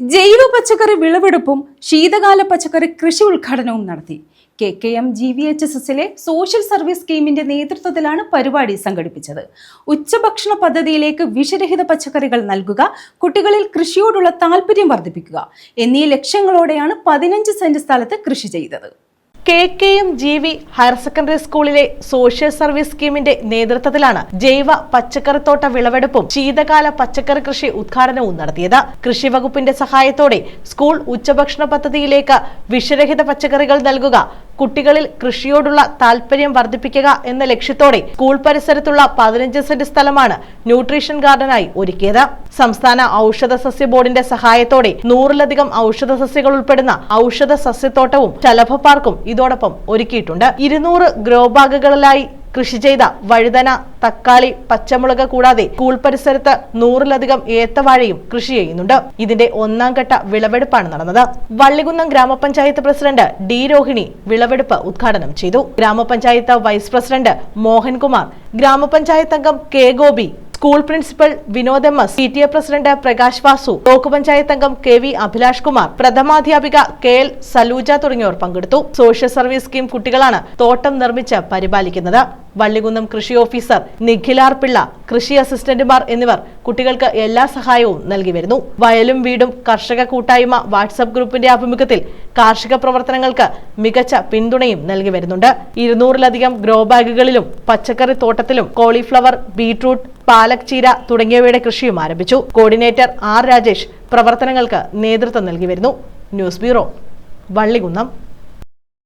ജൈവ പച്ചക്കറി വിളവെടുപ്പും ശീതകാല പച്ചക്കറി കൃഷി ഉദ്ഘാടനവും നടത്തി. K K M G V H S എസിലെ സോഷ്യൽ സർവീസ് സ്കീമിന്റെ നേതൃത്വത്തിലാണ് പരിപാടി സംഘടിപ്പിച്ചത്. ഉച്ചഭക്ഷണ പദ്ധതിയിലേക്ക് വിഷരഹിത പച്ചക്കറികൾ നൽകുക കുട്ടികളിൽ കൃഷിയോടുള്ള താല്പര്യം വർദ്ധിപ്പിക്കുക എന്നീ ലക്ഷ്യങ്ങളോടെയാണ് പതിനഞ്ച് സെന്റ് സ്ഥലത്ത് കൃഷി ചെയ്തത്. K K M G V higher secondary സ്കൂളിലെ സോഷ്യൽ സർവീസ് സ്കീമിന്റെ നേതൃത്വത്തിലാണ് ജൈവ പച്ചക്കറിത്തോട്ട വിളവെടുപ്പും ശീതകാല പച്ചക്കറി കൃഷി ഉദ്ഘാടനവും നടത്തിയത്. കൃഷി വകുപ്പിന്റെ സഹായത്തോടെ സ്കൂൾ ഉച്ചഭക്ഷണ പദ്ധതിയിലേക്ക് വിഷരഹിത പച്ചക്കറികൾ നൽകുക കുട്ടികളിൽ കൃഷിയോടുള്ള താല്പര്യം വർദ്ധിപ്പിക്കുക എന്ന ലക്ഷ്യത്തോടെ സ്കൂൾ പരിസരത്തുള്ള പതിനഞ്ച് സെന്റ് സ്ഥലമാണ് ന്യൂട്രീഷൻ ഗാർഡനായി ഒരുക്കിയത്. സംസ്ഥാന ഔഷധ സസ്യ ബോർഡിന്റെ സഹായത്തോടെ നൂറിലധികം ഔഷധ സസ്യങ്ങൾ ഉൾപ്പെടുന്ന ഔഷധ സസ്യത്തോട്ടവും ചലഭ പാർക്കും ഇതോടൊപ്പം ഒരുക്കിയിട്ടുണ്ട്. ഇരുന്നൂറ് ഗ്രോ ബാഗുകളിലായി കൃഷി ചെയ്ത വഴുതന തക്കാളി പച്ചമുളക് കൂടാതെ സ്കൂൾ പരിസരത്ത് നൂറിലധികം ഏത്തവാഴയും കൃഷി ചെയ്യുന്നുണ്ട്. ഇതിന്റെ ഒന്നാം ഘട്ട വിളവെടുപ്പാണ് നടന്നത്. വള്ളികുന്നം ഗ്രാമപഞ്ചായത്ത് പ്രസിഡന്റ് ഡി രോഹിണി വിളവെടുപ്പ് ഉദ്ഘാടനം ചെയ്തു. ഗ്രാമപഞ്ചായത്ത് വൈസ് പ്രസിഡന്റ് മോഹൻകുമാർ ഗ്രാമപഞ്ചായത്ത് അംഗം K Gopi school principal Vinod M S P T A president Prakash Vasu block panchayat അംഗം കെ വി അഭിലാഷ് കുമാർ പ്രഥമാധ്യാപിക കെ എൽ സലൂജ തുടങ്ങിയവർ പങ്കെടുത്തു. സോഷ്യൽ സർവീസ് സ്കീം കുട്ടികളാണ് തോട്ടം നിർമ്മിച്ച് പരിപാലിക്കുന്നത്. വള്ളികുന്നം കൃഷി ഓഫീസർ നിഖിലാർ പിള്ള കൃഷി അസിസ്റ്റന്റുമാർ എന്നിവർ കുട്ടികൾക്ക് എല്ലാ സഹായവും നൽകി വരുന്നു. വയലും വീടും കർഷക കൂട്ടായ്മ വാട്സപ്പ് ഗ്രൂപ്പിന്റെ ആഭിമുഖ്യത്തിൽ കാർഷിക പ്രവർത്തനങ്ങൾക്ക് മികച്ച പിന്തുണയും നൽകി വരുന്നുണ്ട്. ഇരുന്നൂറിലധികം ഗ്രോ ബാഗുകളിലും പച്ചക്കറി തോട്ടത്തിലും കോളിഫ്ലവർ ബീട്രൂട്ട് പാലക് ചീര തുടങ്ങിയവയുടെ കൃഷിയും ആരംഭിച്ചു. കോർഡിനേറ്റർ ആർ രാജേഷ് പ്രവർത്തനങ്ങൾക്ക് നേതൃത്വം നൽകി വരുന്നു. News bureau Vallikunnam.